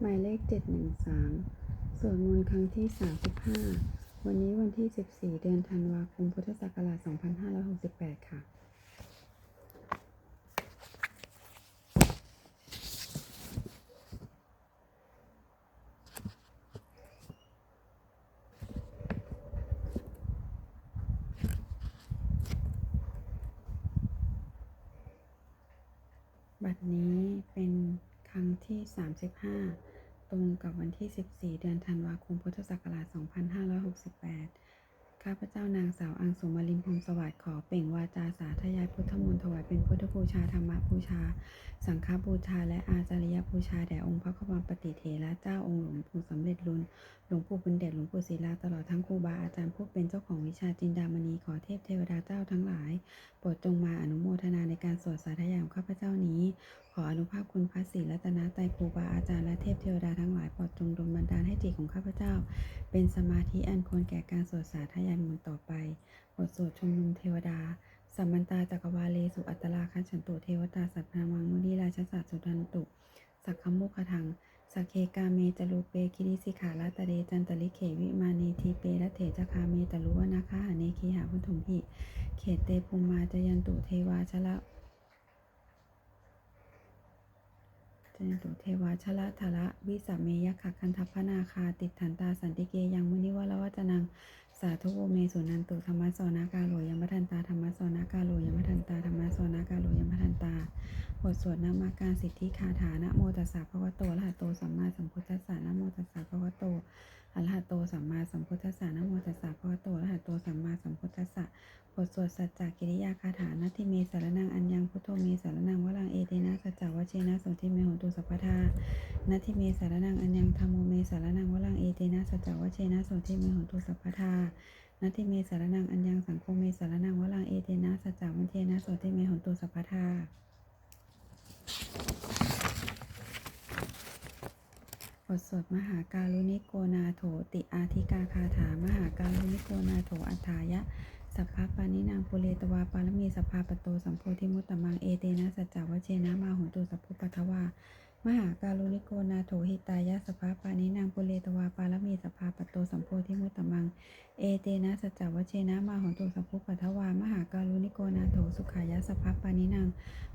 หมายเลข 713สวดมนต์ครั้งที่ 35 วันนี้วันที่ 14 เดือนธันวาคม พุทธศักราช 2568 ค่ะ 35 ตรงกับวันที่ 14 เดือนธันวาคม พุทธศักราช 2568 ข้าพเจ้านางสาวอังสุมาลินพงสวัสดิ์ขอเปล่งวาจาสาธยายพุทธมนต์ถวายเป็นพุทธบูชาธรรมบูชา สังฆบูชา และอาจาริยบูชาแด่องค์พระคัมปฏิเถระเจ้าองค์หลวงปู่สำเร็จรุนหลวงปู่บุญเดชหลวงปู่ศิลาตลอดทั้งครูบาอาจารย์ผู้เป็นเจ้าของวิชาจินดามณีขอเทพเทวดาเจ้าทั้งหลายโปรดจงมาอนุโมทนาในการสวดสาธยายของข้าพเจ้านี้ ออนุภาพคุณพระศรีรัตนตรัยครูบาอาจารย์และเทพเทวดาทั้งหลายโปรดจงดลบันดาลให้จิตของข้าพเจ้า เป็นสมาธิอันควรแก่การสวดสาธยายมนต์ต่อไปบทสวดชุมนุมเทวดา สัมมันตาจักรวาเลสุอัตตราคันฉันตุเทวตาสัพพามังมุนีราชสัตสุทันตุ สักขมุขทังสักเคกาเมจรูเปคิริสิขาลาตะเรจันตลิเขวิมานีทีเประเถจคาเมตลุวนาคาหเนคีหาพุทธุมหิเขตเตปุมมาจยันตุเทวาชละ จนตุเทวาชละทละวิสาเมยขคันทัพนาคา ติดถันตาสันติเกยังมุนิวะละวัจนัง สาธุโอเมสุนันตุธรรมะสอนากาโลยมทันตาธรรมะสอนากาโลยมทันตาธรรมะสอนากาโลยมทันตา บทสวดนามาการสิทธิคาถานะโมตัสสะภะวะโตอะระหะโตสัมมาสัมพุทธัสสะนะโมตัสสะภะวะโตอะระหะโตสัมมาสัมพุทธัสสะนะโมตัสสะภะวะโตอะระหะโตสัมมาสัมพุทธัสสะบทสวดสัจจกิริยาคาถานาทิเมสารนังอัญญังพุทโธเมสารนังวรังเอเตนะสัจจวเชนะโสทิเมโหตุสัพพทานาทิเมสารนังอัญญังธรรมโมเมสารนังวลังเอเตนะสัจจวเชนะโสทิเมหตุสัพพทานาทิเมสารนังอัญญังสังโฆเมสารนังวลังเอเตนะสัจจวันเทนะโสทิเมหตุสัพพทา บทสวดมหาการุณิโกนาโถติอาธิกาคาถามหาการุณิโกนาโถอัฏฐายะ สัพพะปานินางปุเรตวาปารมีสัพพาปโตสัมโพธิมุตตมังเอเตนะสัจจวเชนะมาหุนตุสัพพุปัทวา มหาการุณิโกนาโถหิตายะสภาปานินางปุเรตวาปารมีสภาปโตสัมโพธิมุตตมัง เอเตนะสัจจวเชนะมาหนตุสัพพุปัทวามหาการุณิโกนาโถสุขายะสภาปานินาง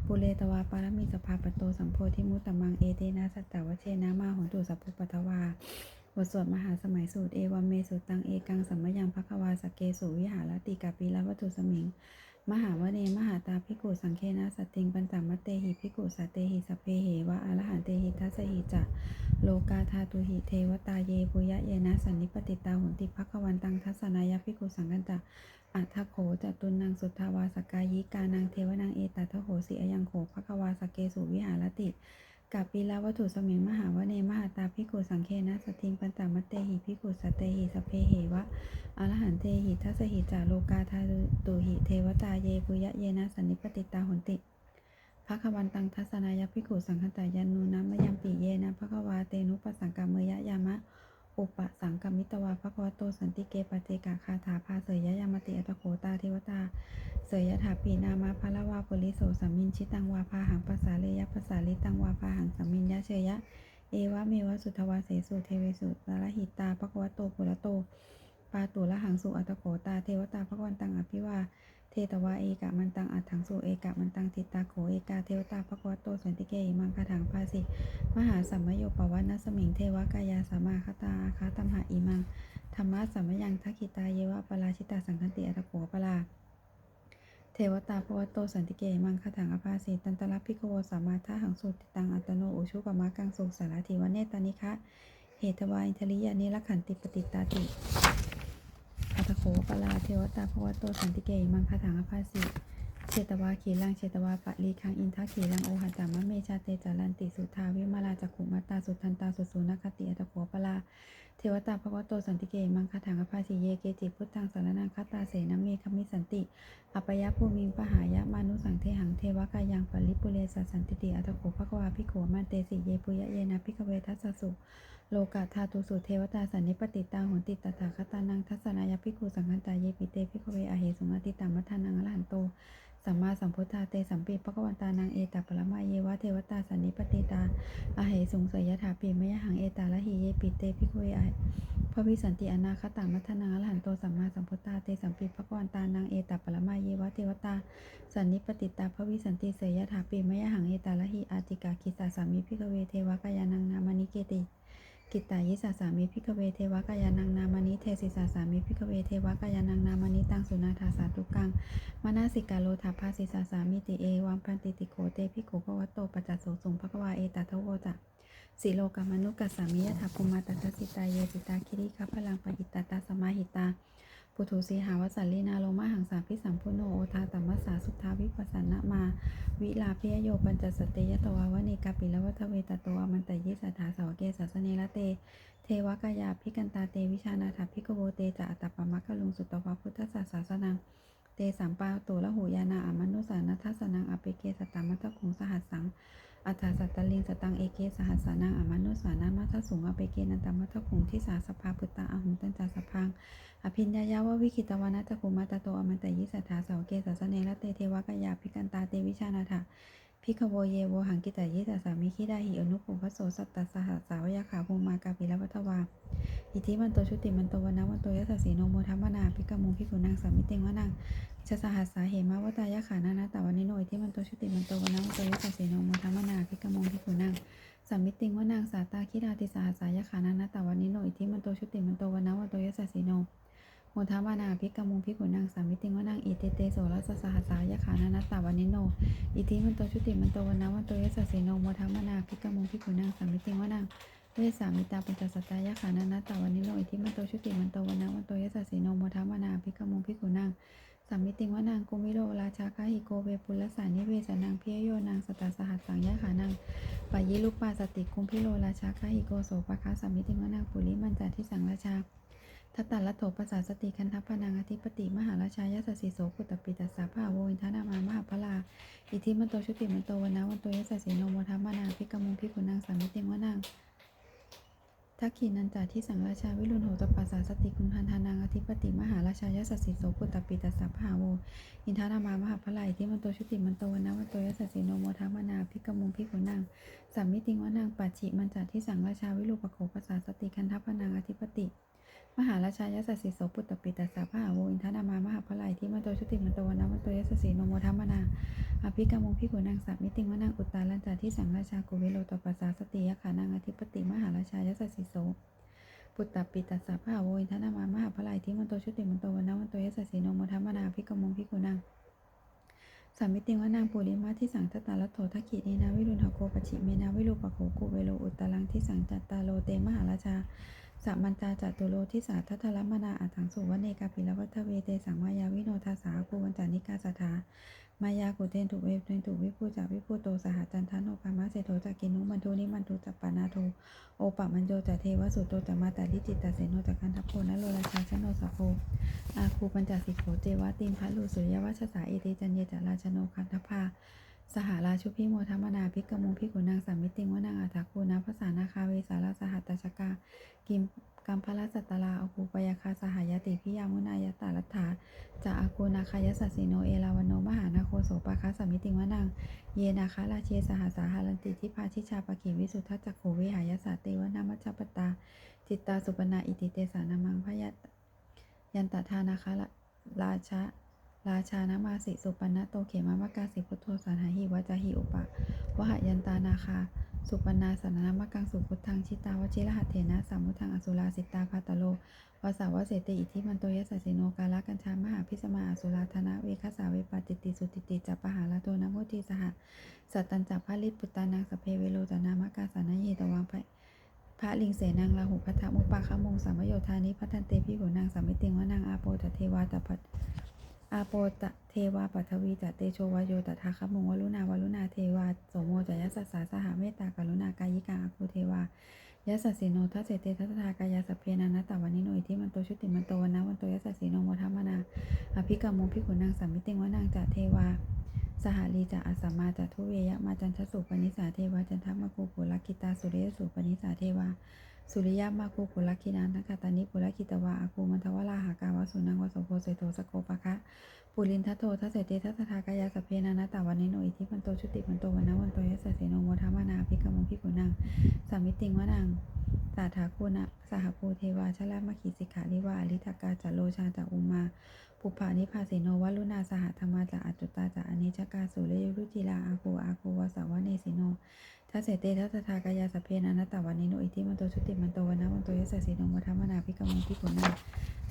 ปุเรตวาปารมีสภาปโตสัมโพธิมุตตมัง เอเตนะสัจจวเชนะมาหนตุสัพพุปัทวาบทสวดมหาสมัยสูตรเอวเมสุตังเอกังสัมมยังภควาสเกสุวิหารติกาปีละวัตถุสมิง มหาวเนมหาตาภิกขุสังเคนะสติงปัญจมัตเตหิภิกขุสัตเตหิสพเพเหวะอรหันเตหิทัสหิจะโลกาธาตุหิเทวตาเยปุยะเยนะสันนิปติตาหุนติภักวันตังทัศนายะภิกขุสังกันจะอัทโขจตุนังสุทธาวาสกายิกานังเทวนังเอตัทโหสิอยังโขภควาสเกสุวิหารติ กับปีลาวัตถุสมิงมหาวเนมหาตาพิกุสังเคนะสติงปัญจมัตเตหิพิกุสเตหิสเพเหวะอรหันเตหิทัสหิจาโลกาทาตุหิเทวตาเยปุยะเยนะสันนิปติตาหนติพระควันตังทัศนายพิกุสังคตายันนูนะมยัมปิเยนะพระควาเตนุปสังกามเมยะยามะ อุปสังกัมมิตวาภควโตสันติเกปเจกะคาถาภาเสยยะยามติอัตโขตาเทวตา เสยยถาปีนามาภะละวาปุริโสสัมมินชิตังวาภาหังภาษาเลยะภาษาลิตังวาภาหังสัมมินยะเชยะ เอวะเมวะสุทวาเสสุเทเวสุตระหิตาภควโตปุระโตปาตุละหังสุอัตโขตาเทวตาพระวันตังอภิวา เทตวาเอกะมันตังอัตถังสุเอกะมันตังทิตาโขเอกาเทวตาพระวัตโตสันติเกอิมังคาถังภาสิมหาสัมมโยปวัตนสมิงเทวกายาสามาคตาอาคาตัมหาอิมังธรรมะสัมมยังทักขิตาเยวะปราชิตาสังคันติอัตโขปลาเทวตาพระวัตโตสันติเกอิมังคาถังอภาสิตันตระพิกโวสามาทาหังสุติตังอัตโนอุชุปมากังสุสารถิวเนตานิคะเหตวาอินทริยานิรขันติปติตาติ โขปลาเทวตาภวโตสันติเกมังคาถังอภาสิเชตวาขีลังเชตวาปะลีคังอินทาขีลังโอหัจามะเมชาเตจารันติสุทาวิมาลาจักขุมัตตาสุทันตาสุสุนคติอัตโขปลาเทวตาภวโตสันติเกมังคาถังอภาสิเยเกจิพุทธังสารนังคตาเสนเมคมิสันติอัปยะภูมิปหายะมานุสังเทหังเทวกายังปริปุเรสสันติติอัตโขภควาภิกขมันเตสิเยปุยะเยนะภิกเวทัสสุ โลกาธาตุสุเทวตาสันนิปติตาโหนติตถาคตานังทัศนายภิกขุสังคันตาเยปิเตภิกขเวอเหสุงอติตามัทานังอรหันโตสัมมาสัมพุทธาเตสัมปีปะกวันตานังเอตปรมาเยวะเทวตาสันนิปติตาอาเหสุงสยถาปีมยหังเอตาละหิเยปิเตภิกขเวอพระวิสันติอนาคตามัทานังอรหันโตสัมมาสัมพุทธาเตสัมปีปะกวันตานังเอตปรมาเยวะเทวตาสันนิปติตาพระวิสันติเสยถาปีมยหังเอตาละหิอาติกาคิสาสามิภิกขเวเทวกายานังนามานิเกติ กิตตายิสาสามิพิกเวเทวกายานังนามานิเทศิสาสามิพิกเวเทวกายานังนามานิตังสุนาทาสาตุกังมานาสิกาโลทาภาสิสาสามิติเอวัมปันติติโขเตพิโขภวตโตปัจจโสสุงภควาเอตทโวจะสิโลกามนุกัสสามิยถาภูมาตัสสิตาเยสิตาคิริคัพลังปหิตตาตาสมาหิตา ปุถุสีหาวสัลลีนาโลมาหังสาพิสัมพุโนโอทาตัมมัสสาสุทธาวิปัสสนะมา วิลาเพยโยปัญจสตเตยตวาวเนกาปิลวัตเวตตอมันตยิสัทธาสาวเกสัสเนละเต เทวกายาพิกันตาเตวิชานาถพิกโวเตจะอัตตปมัคคลุงสุตตวาพุทธศาสาสนังเตสัมปาโตละหูยานาอามนุสานัทสนังอเปเกสตตามัตตคุงสหัสสัง อัฏฐาสัตตลิงสตังเอเกสหัสานังอามานุสานามัทสุงอเปเกนันตมัทคุงทิสาสภาปุตตาอหุตันจาสพัง อภิญญายาววิคิตวานัตคุมาตโตอมันตยิสัทธาสาวเกสัสเนละเตเทวกยาพิกันตาเตวิชานาถาพิกโวเยโวหังกิตายิสัสามิคิดาหิอนุปุพโสสัตตสหัสสาวยาขาภูมากาปิลวัตวา อิทิมันโตชุติมันโตวนะวันโตยัสสีโนโมทัมมนาพิกมุงพิกุนางสามิเตงวนัง ชะสหัสสาเหมาวตายะขานานาตาวันนิโนอิทธิมันโตชุติมันโตวนะวันโตยัสสสีโนโมทัมมนาพิกมงพิกุนางสามมิติงวนังสาตาคิราติสหัสสายะขานานาตาวันนิโนอิทธิมันโตชุติมันโตวนะวันโตยัสสสีโนโมทัมมนาพิกมงพิกุนางสามมิติงวนังอิเตเตโสรัสสหัสสายะขานานาตาวันนิโนอิทิมันโตชุติมันโตวนะวันโตยัสสสีโนโมทัมมนาพิกมงพิกุนางสามมิติงวนังเวสามิตาปัญจสัตตายะขานานาตาวันนิโนอิทิมันโตชุติมันโตวันนะวันโตยสสสีโนโมทัมนาภิกมงภิขุนาง สัมมิติงวานางกุมิโรราชาคาหิโกเวปุลสานิเวสนางเพียโยนางสตาสหัสสังยะขานางปายิลุปปาสติคุมพิโรราชาคาหิโกโสปะคาสัมมิติงวานางปุริมันจาทิสังราชาทัตตะละโถปสาสติคันทัพพนังอธิปติ มหาราชายสสสีโสกุตตปิตัสสะภาโวอินทนามามหาพลา อิทิมันโตชุติมันโตวันนะวันโตยสสสีโนโมทัมมานาภิกขมุงภิกขุนางสัมมิติงวานาง ทักขีนันจาที่สังราชาวิรุณโหตปัสสาสติคุณพันธานังอธิปติมหาราชายสัสสิโสปุตตปิตัสสะพหาโวอินทารามามหาพลายที่มันโตชุติมันโตวันนะวันโตยสัสสิโนโมทามนาภิกขมุงภิกขุนางสามมิติงวานางปัจฉิมันจาที่สังราชาวิรุปโขปัสสาสติคันทัพนังอธิปติ มหาราชายสัสสิโสปุตตปิตัสสะพหาโวอินทารามามหาพลายที่มันโตชุติมันโตวันนะวันโตยสัสสิโนโมทัมมนาอภิกรรมุงพิกุนางสัมมิติงวนางอุตตาลันจาที่สังราชากุเวโลตปัสสาสติยะขานางอธิปติมหาราชายสัสสิโสปุตตปิตัสสะพะโวอินทนามามหาพลายที่มันโตชุติมันโตวันนะวันโตยสัสสีโนโมทัมมนาอภิกรรมุงพิกุนางสัมมิติงวนางปุริมาที่สังตตาลโถทักขิเนนาวิรุณหโกปชิเมนาวิรูปโขกุเวโลอุตตลังที่สังจัตตาโลเตมหาราชา สัมมันจาจัตุโลทิสาทัทธลมนาอัถังสุวเนกาปิลวัฏเวเตสังวายาวิโนทาสาภูวันจานิกาสถามายากุเทนตุเวเทนตุวิภูจากวิภูโตสหจันทานโนภามาเสโทจากินุมันทุนิมันทุจัปปานาโทโอปะมันโจจะเทวสุโตจะมาตาลิจิตตาเสโนจากคันทัพโพนโลราชาชโนสัพโพอาคูปัญจสิโขเจวะตินพัลุสุยวัชสาเอติจันเยจาราชโนคันทพา สหราชุพิโมทัมมนาภิกมุงภิกขุนางสัมมิติงวนางอัฏฐคูนาภาษานาคาเวสาราสหัตตชกากิมกัมพลสัตตลาอภูปยาคาสหายติพิยามุนายตาลัตถาจะอากูนาคายสัสิโนเอลาวันโนมหานาโคโสปะคะสัมมิติงวนางเยนาคาราเชสหสาหารันติทิพาชิชาปะกิวิสุทธจักโขวิหายสาเตวนามัจจปตา จิตตาสุปนาอิติเตสานามังพยัตยันตทานาคาราชะ ราชานามาสิสุปันนโตเขมามกาสิพุทโธสันหาหิวจาหิอุปะวหยันตานาคา สุปนาสานามกังสุพุทธังชิตาวชิรหัตเถนะสามุทังอสุราสิตาภาตโลวาสาวเสติอิทิมันโตยสัสิโนกาลกัญชามหาพิสมาอสุราธนะเวคสาเวปติติสุติติจัปหาลโตนะโมติสหสัตตัญจัพพะลิปุตตานังสเพเวโลจานามกาสานเยตวังไปพระลิงเสนังลาหุพัทธมุปปาคมงสามโยธานิพัทันเตพิโขนางสามิติงวนางอาโปตเทวาตพัท อาโปตเทวาปัทวีจัตเตโชวายโยตถาคมงวลุนาวลุนาเทวาโสโมจยัสสสาสหเมตตากรุณากายิกาอาคูเทวายัสสิโนทัสเสเตทัสทากายาสเพนานัตวานิโนอิทิมันโตชุติมันโตวันนะวันโตยัสสสิโนโมทัมมนาอภิกรรมุพิขุนางสัมมิติงวนางจะเทวาสหลีจะอาสมมาจะทุเวยะมาจันทสุปนิสาเทวาจันทมะกูปุลกิตาสุเรสุปนิสาเทวา สุริยะมาคูกุลคินันทกตานิปุลคิตวาอาคูมันทวราหากาวสุนังวสโพเสโทสโกปะคะปุลินทัโททัสเสเตทัสทากายาสพเพนานาตาวันนิโนอิทิพันโตชุติพันโตวันนวันโตยสสเสโนโมทามานาภิกขมุงพิกุนังสามิติงวนังสาถาคูนะสหภูเทวาชลามขีสิกขาลิวาอลิทากาจโลชาจอุมาปุปผานิพาสิโนวัลุนาสหธรรมาจะอัจจุตาจะอเนิจกาสุเลยุรุจิลาอาคูอาคูวสาวะเนสิโน ทัสเสเตทัสทากายาสเพนานาตาวันนิโนอิทิมันโตชุติมันโตวันะวันโตยสสสีนงวัฒมนาพิกมังพิกุนัง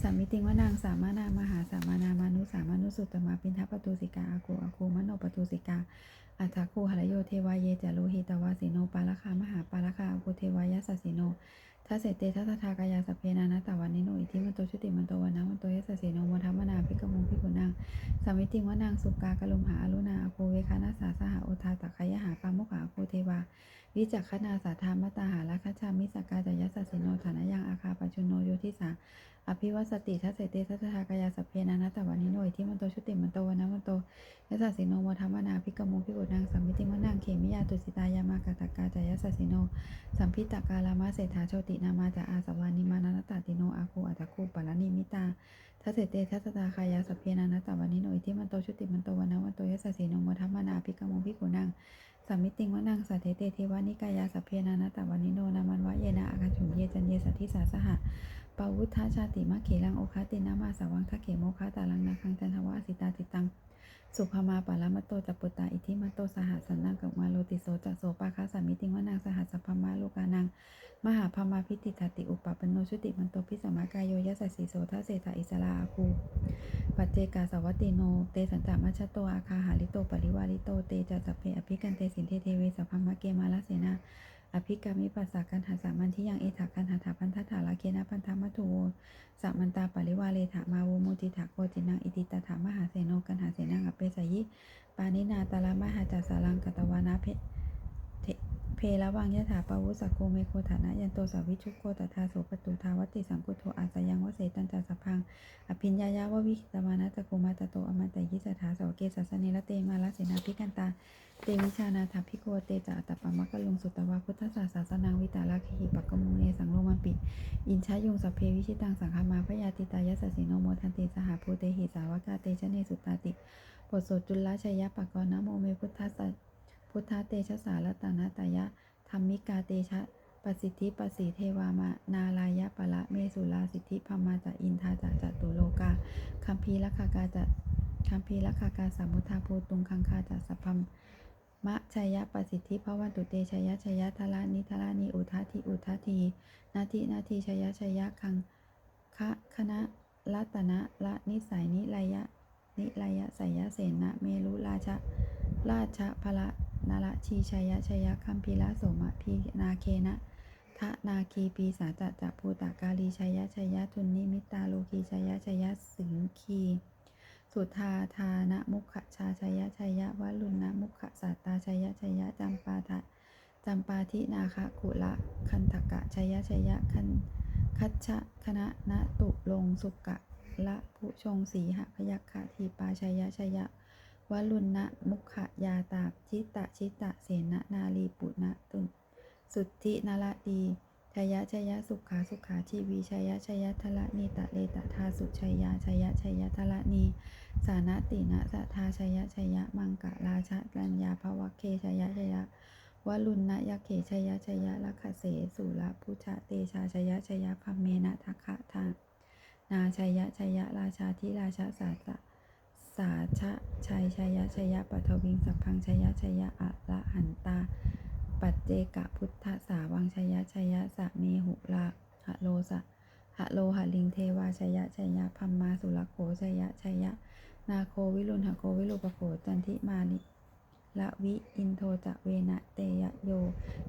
สามิติงวนางสามานามหาสามานามานุสามานุสุตตมาปินทปตุสิกาอากูอากูมโนปตุสิกาอัฏฐคูหรโยเทวาเยจาโลหิตวาสิโนปาลคามหาปาลคาอากูเทวายสสสิโนทัสเสเตทัสทากายาสเพนานาตาวันนิโนอิทิมันโตชุติมันโตวันะวันโตยสสสีนงวัฒมนาพิก สามิติงวนางสุกากะลุมหาอรุณาอโคเวคานาสาสหาโอทาตักขยหาปามุขาโคเทวา วิจักขณาสาธามตาหาราคชามิสกาจยัสสสิโนฐานะยังอาคาปัจจุโนโยทิสาอภิวัสติทัสเสเตทัสทากายาสเพนานาตวันิโนอิทิมันโตชุติมันโตวนนะมันโตยัสสสิโนโมธรรมนาภิกโมภิกุนางสัมมิติมนางเขมิยาตุสิตายามากาตกาจยัสสสิโนสัมพิตากาลามาเศรษฐาโชตินามาจาอาสวานิมานาตตาติโนอาคูอัตคูปะละนิมิตา ทัสเสเตทัสตาคายาสพเพนานาตวันนิโนอิทิมันโตชุติมันโตวันนะวันโตยัสสสิโนโมธรรมนาภิกโมภิกุนางสัมมิติงวนังสัทเทเตเทวานิกายาสัพเพนานาตาวันนิโนนามันวะเยนะอาคาฉุนเยจันเยสัทธิสาสหะปาวุธาชาติมะเขลังโอคาตินามาสาวังทะเขโมคาตาลังนาคังจันทวะสิตาติตังสุภามาปาลามะโตจัปปุตตาอิทิมโตสหัสสันนังกัมาโลติโสจัโสปาคาสามิติงวนังสหัสสพมาโลกานัง มหาพมาพิติตติอุปปปโนชุติมันโตพิสมากายโยยัสสสีโสทัสเสถาอิสลาอาคูปัจเจกาสวัตติโน เตสันจามัชโตอาคาหาลิโตปริวาริโตเตจัสสเพอภิกันเตสินเทเทเวสัพพมะเกมาลเสนาอภิกามิปัสสากันหาสามันที่ยังเอถากันหาถาพันธถาลาเคนะพันธมัทุโวสัมมันตาปริวาเลถามาวโมติถาโกตินังอิติตถามหาเสโนกันหาเสนังอเปสยิปานินาตาลามหาจัสสารังกตวานาเพเท เพละวังยะถาปวุสกโกเมโคฐานะยันโตสาวิชุโกตถาโสปตุทาวติสังกุโทอาสยังวเสตันจัสสพัง อภิญญายาววิคิตมานะตะโกมาตะโตอมันตยิสถาสวเกสัสเนละเตมาลเสนาพิกันตา เตวิชานาถาพิโกเตจะอัตตปะมะกะลุงสุตวาพุทธศาสสนังวิตาลาคิหิปักกมุเนสังโลมันปิอินชายุงสัพเพวิชิตังสังฆามาพยาติตายสสิโนโมทันเตสหภูเตหิสาวกาเตชะเนสุตตาติบทสวดจุลชยปะกรณโมเมพุทธสสะ พุทธเตชะสารตานตยะธรรมิกาเตชะปสิทธิปสีเทวามานาลายะปะละเมสุลาสิทธิพมาจะอินทาจะจตุโลกาคัมภีรคากาจะคัมภีรคากาสัมมุทาภูตุงคังคาจะสัพพมมะชยะปสิทธิภวันตุเตชยะชยทลานิทลานิอุทาทิอุทาทีนาทินาทีชยะชยะคังคะคณะรัตนะละนิสัยนิลายะนิลายะสยเสนะเมรุราชะราชพละ นละชีชยชยคัมพีละโสมะพีนาเคนะทะนาคีปีสาจัจะภูตากาลีชยชยทุนนิมิตาโลกีชยชยสิงคีสุธาทานะมุขชาชยชยวลุณนะมุขสัตตาชยชยจำปาทะจำปาทินาคะกุละคันทกะชยชยคันคัชชะคณะนะตุลงสุกะละผู้ชงสีหะพยัคฆทีปาชยชยะ วลุณนะมุขยาตาชิตะชิตะเสนะนาลีปุณะตุนสุทธินละดีชยชยสุขาสุขาชีวีชยชยทละนีตะเลตะทาสุชยาชยชยทละนีสานตินะสะทาชยชยมังกะราชะรัญญาภวะเคชยชยวลุณนะยะเขชยชยละคเสสุละพุชะเตชาชยชยพัมเมนะทัคคะทานาชยะชยยะราชาธิราชาสาสะ สาชะชัยชัยยะชัยยะปัทวิงสัพพังชัยยะชัยยะอะละหันตา ปัจเจกะพุทธสาวังชัยยะชัยยะสะเมหุลาหะโลสะหะโลหะลิงเทวาชัยยะชัยยะพัมมาสุรโขชัยยะชัยยะ นาโควิรุณหะโควิรุปโขจันทิมานิละวิอินโทจะเวนะเตยะโย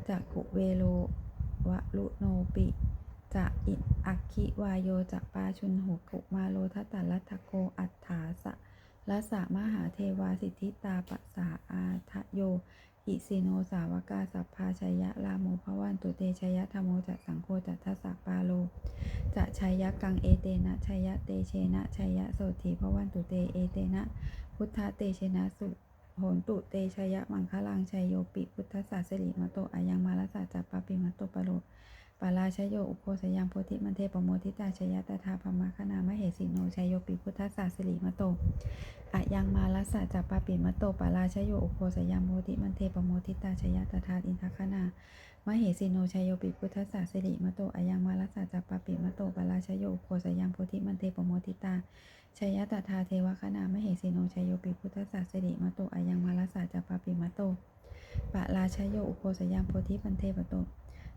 จะกุเวโลวะลุโนปิจะอิอักขิวายโยจะปาชุนหุกุมาโลทัตตลัทธโกอัฏฐาสะ ละสะมหาเทวาสิทธิตาปะสาอาทะโย อิสิโนสาวกาสัพพาชยะลาโมภวันตุเตชยะธรรมโมจะสังโฆจะทัสสะปาโลจะชัยยะกังเอเตนะชัยยะเตเชนะชัยยะโสธีภวันตุเตเอเตนะ พุทธเตเชนะสุโหนตุเตชยะมังคลังชัยโยปิพุทธศาสริมโตอายังมาลสาจัปปะปิมโตปโล ปาราชโยอุโคสยามโพธิมันเทปโมทิตาชยตถาพมคณามเหสิโนชยโยปิพุทธศาสิริมโตอะยังมาลัสสะจัปปาปิมโตปาราชโยอุโคสยามโพธิมันเทปโมทิตาชยตถาอินทคณามเหสิโนชยโยปิพุทธศาสิริมโตอะยังมาลัสสะจัปปาปิมโตปาราชโยอุโคสยามโพธิมันเทปโมทิตาชยตถาเทวคณามเหสิโนชยโยปิพุทธศาสิริมโตอะยังมาลัสสะจัปปาปิมโตปาราชโยอุโคสยามโพธิมันเทปโต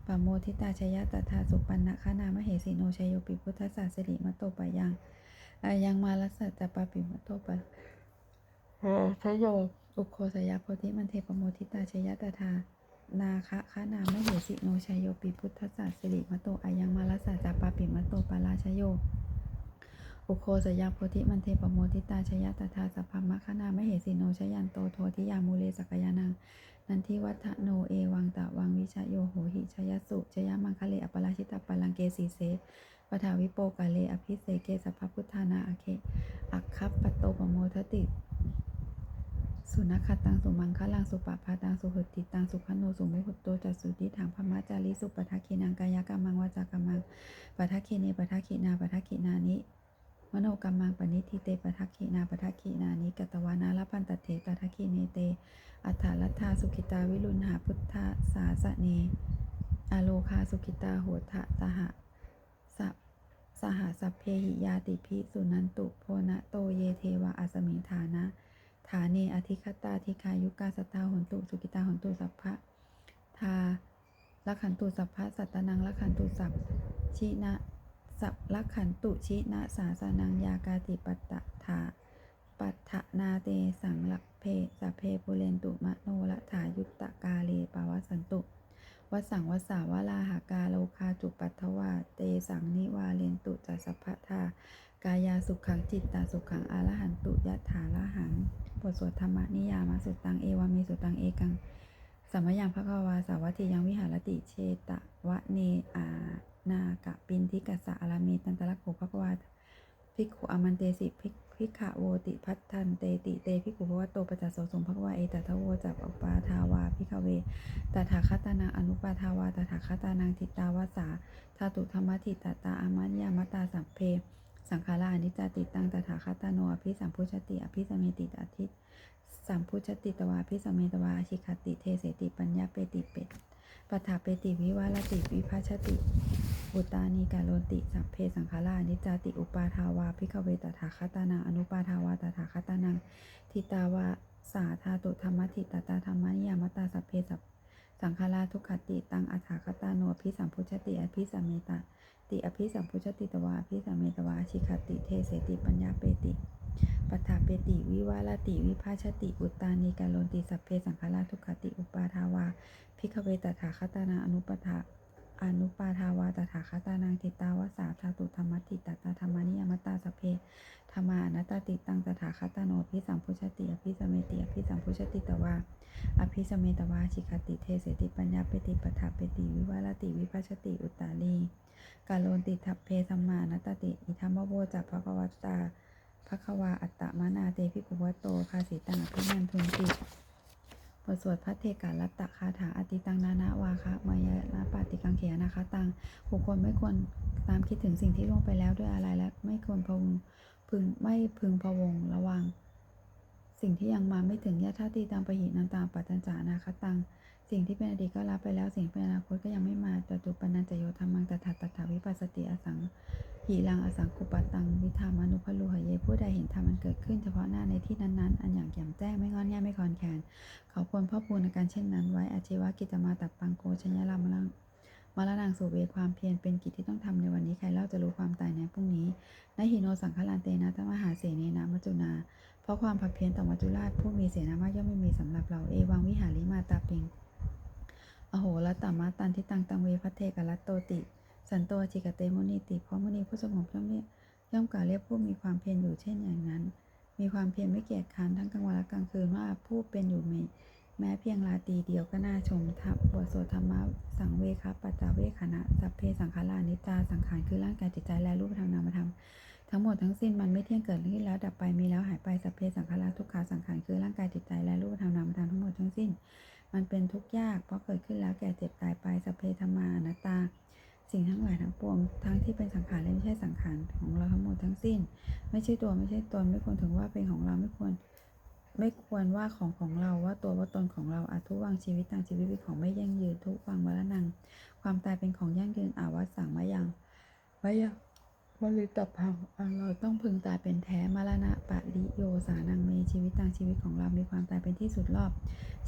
ปโมทิตาชยตถาสุปันนะขานามเหสีโนชยโยปิพุทธศาสิริมโตปยังอายังมาลัสสะจปาปิมโตปะเอชโยอุโคสยาโพธิมันเทปโมทิตาชยตถานาคะขานามเหสีโนชยโยปิพุทธศาสิริมโตอายังมาลัสสะจปาปิมโตปะราชโยอุโคสยาโพธิมันเทปโมทิตาชยตถาสัพพมะขนามเหสีโนชยันโตโททิยามูเลสกยานัง นันทิวัฒโนเอวังตะวังวิชโยโหหิชยสุชยมังคเลอปราชิตาปลังเกสีเสปทาวิโปกาเลอภิเสเกสัพพพุทธานาอเค อักคัปปโตปโมทติสุนัขตังสุมังคลังสุปปาตังสุหติตังสุขโนสุเมหุตโตจัสุติถังพมะจาริสุปทาคีนังกายกรรมังวาจากรรมังปทาคีเนปทาคีนาปทาคีนานิ มโนกรรมังปณิทิเตปทักขีนาปทักขีนานิกตวานาลปันตเถปทักขีเนเต อัฏฐาลัทธาสุขิตาวิรุณหาพุทธสาสะเนอโลคาสุขิตาโหทะสหสสหสัพเพหิยาติภิสุนันตุโพนะโตเยเทวะอาสมิงฐานะ ฐาเนอธิคตาธิคายุกาสตาหนตุสุกิตาหนตุสัพพะทาละขันตุสัพพะสัตตนังละขันตุสัพชินะ สัพละขันตุชินะสาสนังยากาติปัตตะถาปัฏฐนาเตสังลักเพสัพเพปุเรนตุมะโนละถายุตตะกาเลปาวสันตุวสังวสาวลาหากาโลคาจุปัทวาเตสังนิวาเลนตุจัสสพพทากายาสุขังจิตตาสุขังอรหันตุยะถาละหังบทสวดธรรมนิยามาสุตังเอวามีสุตังเอกังสัมมยังพระควาสาวัตถิยังวิหารติเชตะวะเนอา นากะปินทิกัสะอารามีตันตะละโขพระควาภิกขุอามันเตสิภิกภิกขะโวติพัทธันเตติเตภิกขุภวะโตปัจจโสสมภควาเอตัทโวจับอปาทาวาภิกขเวตถาคตานังอนุปาทาวาตถาคตานังทิตาวาสาธาตุธรรมทิตตาอามัญญามตาสัมเพสังขาราอนิจจติตังตถาคตาโนอภิสัมพุชติ อภิสเมติตอาทิตสัมพุชติตวาพิสเมตวาชิคติเทเสติปัญญาเปติเปต ปัฏฐาเปติวิวาลติวิภาชติบุตานีกาโลติสัพเพสังขารานิจจติอุปาทาวาพิกเวตถาคตานังอนุปาทาวาตถาคตานังทิตาวาสาธาตุธรรมทิตตาธรรมนิยามตาสัพเพสัพสังขาราทุกขติตังอัฏฐาคตาโนอภิสัมพุชติอภิสัมเมตาติอภิสัมพุชติตวาอภิสัมเมตวาอาชิคติเทเสติปัญญาเปติ ปัฏฐาเปติวิวาลติวิภาชติอุตตานีกาโลนติสัพเพสังขาราทุกขติอุปาทาวาพิกเวตถาคตานาอนุปถาอนุปาทาวาตถาคตานังทิตาวสาธาตุธรรมติตตาธรรมานิยมตาสพเพธรรมานัตติตังตถาคตาโนพิสัมพุชติอภิสเมติอภิสัมพุชติตวาอภิสเมตวาชิคติเทเสติปัญญาเปติปัฏฐาเปติวิวาลติวิภาชติอุตตาลีกาโลนติทัพเพสัมมานัตติอิทัมโวจักภควตา พระควาอัตตมานาเตพิภวโตคาสิตังอภินันทุนติบทสวดพระเทกาลัตตะคาถาอติตังนานาวาคะมายนาปาติกังเขียนะคะตังบุคคลไม่ควรตามคิดถึงสิ่งที่ล่วงไปแล้วด้วยอะไรและไม่ควรพงพึงไม่พึงพวงระวัง สิ่งที่ยังมาไม่ถึงยะท่าตีตังปะหินันตามปัตตัญจานาคตัง สิ่งที่เป็นอดีตก็รับไปแล้ว สิ่งเป็นอนาคตก็ยังไม่มาจตุปนัญจโยธรรมังตถาตถาวิปัสสติอสังหีรังอสังคุปตังวิธามานุพลูหเยผู้ใดเห็นธรรมมันเกิดขึ้นเฉพาะหน้าในที่นั้นๆ อันอย่างแจ่มแจ้งไม่งอนแง่ไม่คลอนแคลนเขาควรพ่อพูนในการเช่นนั้นไว้อาชีวกิจมาตับปังโกชญรามลังมรณังสุเวความเพียรเป็นกิจที่ต้องทำในวันนี้ใครเล่าจะรู้ความตายในพรุ่งนี้นหิโนสังฆลานเตนะตมหาเสนนะมัจจุนา เพราะความผักเพียรต่อมัจจุราชผู้มีเสนามากย่อมไม่มีสำหรับเราเอวังวิหาริมาตาปิง อโหรัตตมาตันทิตังตังเวพัทเทกรัตโตติ สันโตจิกเตมุนีติเพราะมุนีผู้สงบย่อมเรียกย่อมกล่าวเรียกผู้มีความเพียรอยู่เช่นอย่างนั้น มีความเพียรไม่เกียจคร้านทั้งกลางวันและกลางคืนว่าผู้เป็นอยู่มีแม้เพียงราตีเดียวก็น่าชมทับบทสวดธรรมะสังเวคะปัจจเวขณะสัพเพสังขารานิจจาสังขารคือร่างกายจิตใจและรูปธรรมนามธรรมทั้งหมดทั้งสิ้นมันไม่เที่ยงเกิดขึ้นแล้วดับไปมีแล้วหายไปสัพเพสังขาราทุกขาสังขารคือร่างกายจิตใจและรูปธรรมนามธรรมทั้งหมดทั้งสิ้น มันเป็นทุกข์ยาก เพราะเกิดขึ้นแล้วแก่เจ็บตายไปสัพเพธรรมานตา สิ่งทั้งหลายทั้งปวง ทั้งที่เป็นสังขารและไม่ใช่สังขารของเราทั้งหมดทั้งสิ้น ไม่ใช่ตัวไม่ใช่ตนไม่ควรถึงว่าเป็นของเราไม่ควร ไม่ควรว่าของของเราว่าตัวว่าตนของเราอาทุวังชีวิตต่างชีวิตเป็นของไม่ยั่งยืนทุกวังมรณัง ความตายเป็นของยั่งยืนอาวัสสังมายังมายัง บริตพังอันเราต้องพึงตายเป็นแท้มรณะปะริโยสานังเมชีวิตต่างชีวิตของเรามีความตายเป็นที่สุดรอบ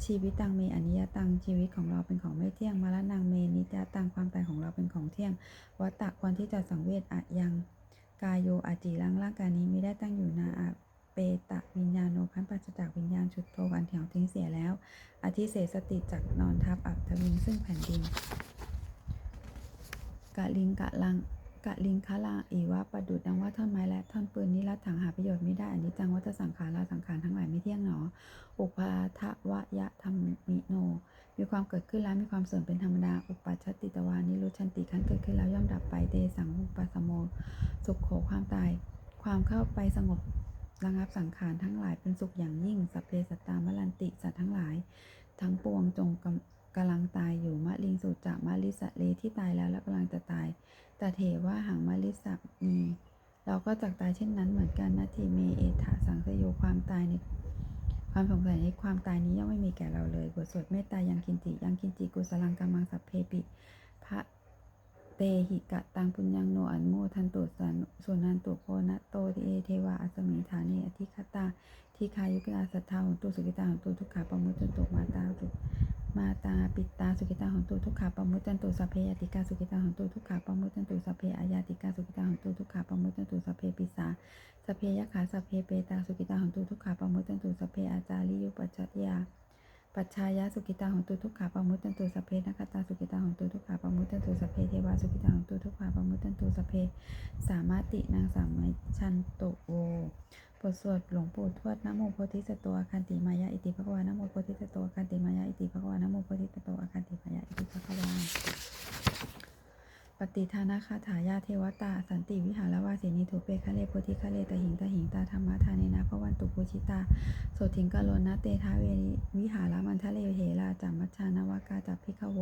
ชีวิตตังเมอนิยตังชีวิตของเราเป็นของไม่เที่ยงมรณังเมนิจยตังความตายของเราเป็นของเที่ยงวัตตะควรที่จะสังเวชอะยังกายโยอาจีรังร่างกายนี้ไม่ได้ตั้งอยู่นาอาเปตะวิญญาณโนพันปัจจจากวิญญาณชุดโทวันเถียวทิ้งเสียแล้วอธิเสสติจากนอนทับอับทวิงซึ่งแผ่นดินกะลิงกะลัง กะลิงคะลาอีวะประดุดดังว่าท่อนไม้และท่อนปืนนี้ละถังหาประโยชน์ไม่ได้อันนี้จังวัฏสังขารลาสังขารทั้งหลายไม่เที่ยงหนอ อุปาทวะยะธรรมิโน มีความเกิดขึ้นแล้วมีความเสื่อมเป็นธรรมดา อุปัชติตวานิรุชันติขั้นเกิดขึ้นแล้วย่อมดับไปเตสังอุปสสโม สุขโขความตาย ความเข้าไปสงบระงับสังขารทั้งหลายเป็นสุขอย่างยิ่งสัพเพสตตามลันติสัตว์ทั้งหลาย ทั้งปวงจงกำกำลังตายอยู่มะลิงสุจะมะลิสะเลที่ตายแล้วและกำลังจะตาย แตเถว่าหางมะลิสะมีเราก็จักตายเช่นนั้นเหมือนกันนาทีเมเอถาสังสโยความตายในความสงสัยในความตายนี้ย่อมไม่มีแก่เราเลยบทสวดเมตตายังคินจิยังคินจิกุสลังกัมมังสัพเพปิพระเตหิกะตังปุญญังโนอันโมทันตุสันสุนันตุโพนะโตเอเทวาอัสมิฐาเนอธิคตา ทีคายุกิอาสัทธาหุนตุสุกิตาหุนตุทุกขาปมุตตันตุมาตาสุมาตาปิตาสุกิตาหุนตุทุกขาปมุตตันตุสัพเพยติกาสุกิตาหุนตุทุกขาปมุตตันตุสัพเพอายาติกาสุกิตาหุนตุทุกขาปมุตตันตุสัพเพปิสาสัพเพยะขาสัพเพเปตาสุกิตาหุนตุทุกขาปมุตตันตุสัพเพอาจาริยุปัจจยาปัจฉายะสุกิตาหนตุทุกขาปมุตตันตุสพเพนักตาสุกิตาหนตุทุกขาปมุตตันตุสพเพเทวาสุกิตาหนตุทุกขาปมุตตันตุสพเพสามารตินางสามัยชันโตโว บทสวดหลวงปู่ทวดนะโมโพธิสัตว์อาคันติมายะอิติภควานะโมโพธิสัตว์อาคันติมายะอิติภควานะโมโพธิสัตว์อาคันติมายะอิติภควาปฏิทานาคาถายาเทวตา สันติวิหารวาสินีถูเปคะเลโพธิคะเลตหิงตหิงตาธรรมะทาเนนะพระวันตุปุชิตาโสถิงกาโลนะเตทาเวนิวิหารมันทะเลเหราจัมมัชานวากาจับพิคโว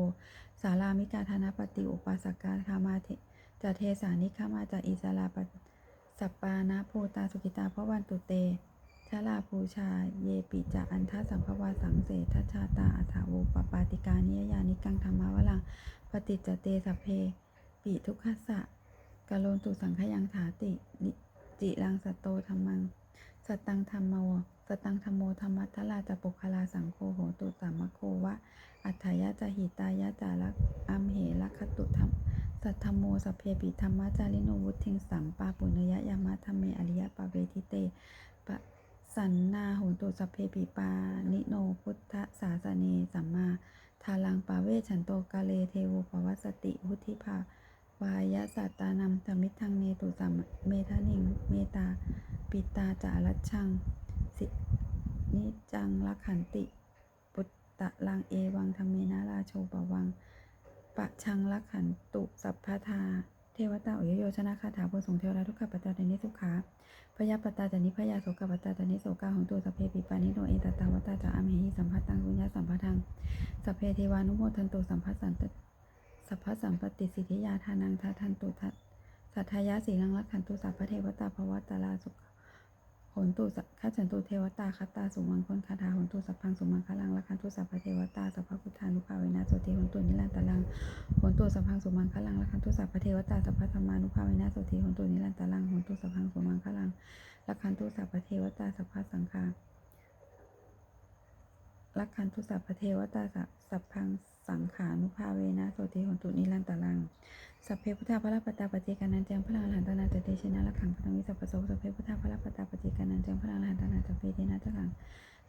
สารามิกาธนปฏิอุปาสกาคามาเจะเทสานิขามาจะอิสลาป สัปปานะโพตาสุกิตาพระวันตุเตชลาภูชา เยปิจะอันทสัมภวาสังเสทัชชาตาอัฏฐาโวปปาติกานิยยานิกังธรรมาวลังปฏิจเตสัพเพ ปิทุกขสะกะโลนตุสังขยังถาติ จิรังสตโตธรรมัง สตังธรรมโมสตังธรรมโมธรรมัทลาจะปุคลาสังโฆโหตุสัมมโควะ อัฏฐายะจะหิตายะจารักอัมเหลักขตุธรรม สัทธรรมโมสพเพปิธรรมจาริโนวุทิงสัมปาปุเนยะยามะธรรมเมอริยปะเวทิเตปะสันนาโหตุสพเพปิปานิโนพุทธศาสเนสัมมาทาลังปาเวชันโตกาเลเทวปวัสติวุธิภาวายะสัตตานัมธมิทังเนตุสัมเมทานิงเมตาปิตาจารัชังสินิจังลักขันติ ปุตตะลังเอวังธรรมเมนาราโชปวัง ปะชังลักขันตุสัพพทา เทวตาอุยโยชนะคาถาบทสงเทวราทุกขปัจจานิสุขาพยาปตตาจานิพยาโสกปัจจาจานิโสกาของตัวสัพเพปิปานิโนเอตตาวตาจาอัมหิสัมภัตตังกุญญาสัมภัทังสัพเพเทวานุโมทันตุสัมภัสสันตสัพพสัมปติสิทธิยาทานังทาทันตุทัตสัทธายะสีลังลักขันตุสัพพเทวตาภวตาลาสุข นตุสัขฉันตุเทวตาคตาสุมังคนคาถาหนตุสัพพังสุมังคลังลักขันตุสัพพเทวตาสัพพพุทธานุภาเวนะโสติโหนตุนิรันตลังโหนตุสัพพังสุมังคลังลักขันตุสัพพเทวตาสัพพธรรมานุภาเวนะโสติโหนตุนิรันตลังโหนตุสัพพังสุมังคลังลักขันตุสัพพเทวตาสัพพสังฆาลักขันตุสัพพเทวตาสัพพัง สังขานุภาเวนะโสติหนตุนิรันตลังสัพเพพุทธาพระปตาปฏิการนันจังพระอรหันตนาจเตชนะละขังพระวิสัพพโสสัพเพพุทธาพระปตาปฏิการนันจังพระอรหันตนาจเปเทนะจะขัง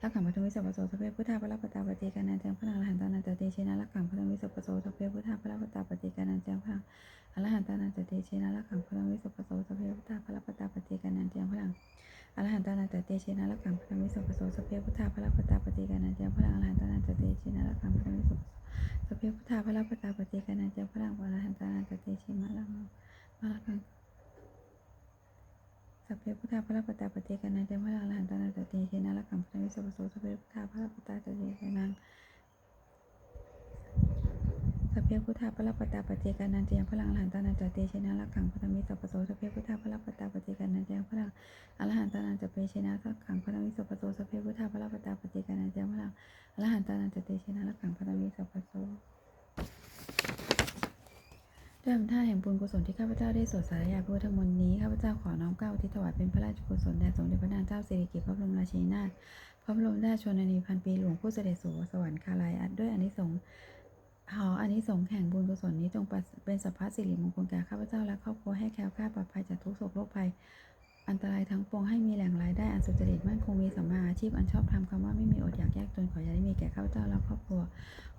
ละขังพระวิสัพพโสสัพเพพุทธาพระปตาปฏิการนันจังพระอรหันตนาจเตชนะละขังพระวิสัพพโสสัพเพพุทธาพระปตาปฏิการนันจังพระอรหันตนาจเตชนะละขังพระวิสัพพโสสัพเพพุทธาพระปตาปฏิการนันจังพระอรหันตนาจเตชนะละขังพระวิสัพพโสสัพเพพุทธาพระปตาปฏิการนันจังพระอรหันตนาจเตชนะละขังพระวิสัพพโส สัพเพพุทธาพระปตาปฏิกานันจะพระังวรหันตานันตเตชิมาลังมาลังสัพเพพุทธาพระปตาปฏิกานันจะพระังหันตานันตเตชินาลักขังพระวิสุปโสสัพเพพุทธาพระปตาจะเตชินัง สัพสพเพพุทธาพระปตตาปเจกานันเจียงพลังอรหันตานันจเตชนะรักขังพระธรรมิสัพโสสพเพพุทธาพระปตตาปเจกานันเจียงพลังอรหันตานันจเปชนะรักขังพระธรรมิสัพโสสพเพพุทธาพระปตตาปเจกานันเจียงพลังอรหันตานันจเตชนะรักขังพระธรรมิสัพโสด้วยอำนาจแห่งบุญกุศลที่ข้าพเจ้าได้สวดสาธยายพุทธมนต์นี้ข้าพเจ้าขอน้อมเกล้าอุทิศถวายเป็นพระราชกุศลแด่สมเด็จพระนางเจ้าสิริกิติ์พระบรมราชินีนาถพระบรมราชชนนีพันปีหลวงผู้เสด็จสู่สวรรคาลัยอัดด้วยอนิสงส์ ขออานิสงส์แห่งบุญกุศลนี้จงเป็นสัพพะสิริมงคลแก่ข้าพเจ้าและครอบครัวให้แคล้วคลาดปลอดภัยจากทุกโศกโรคภัย อันตรายทั้งปวงให้มีแหล่งรายได้อันสุจริตมั่นคงมีสัมมาอาชีพอันชอบธรรมคำว่าไม่มีอดอยากยากจนขออย่าได้มีแก่ข้าพเจ้าและครอบครัว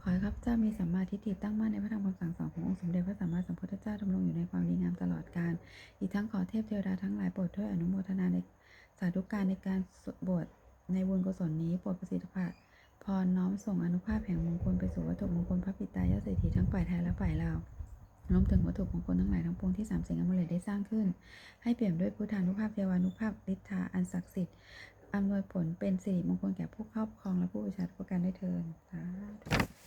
ขอให้ข้าพเจ้ามีสัมมาทิฏฐิตั้งมั่นในพระธรรมคำสั่งสอนขององค์สมเด็จพระสัมมาสัมพุทธเจ้าดำรงอยู่ในความดีงามตลอดกาลอีกทั้งขอเทพเทวดาทั้งหลายโปรดช่วยอนุโมทนาในสาธุการในการบวชในบุญกุศลนี้โปรดประสิทธิภาพ รน้อมส่งอนุภาพแห่งมงคลไปสู่วัตถุมงคลพระปิตายอดเศรษฐีทั้งฝ่ายไทยและฝ่ายลาวรวมถึงวัตถุมงคลทั้งหลายทั้งปวงที่สามสิ่งอมุเลตได้สร้างขึ้น ให้เปี่ยมด้วยพุทธานุภาพเทวานุภาพฤทธาอันศักดิ์สิทธิ์อำนวยผลเป็นสิริมงคลแก่ผู้ครอบครองและผู้บูชาทุกประการได้เทินสาธุ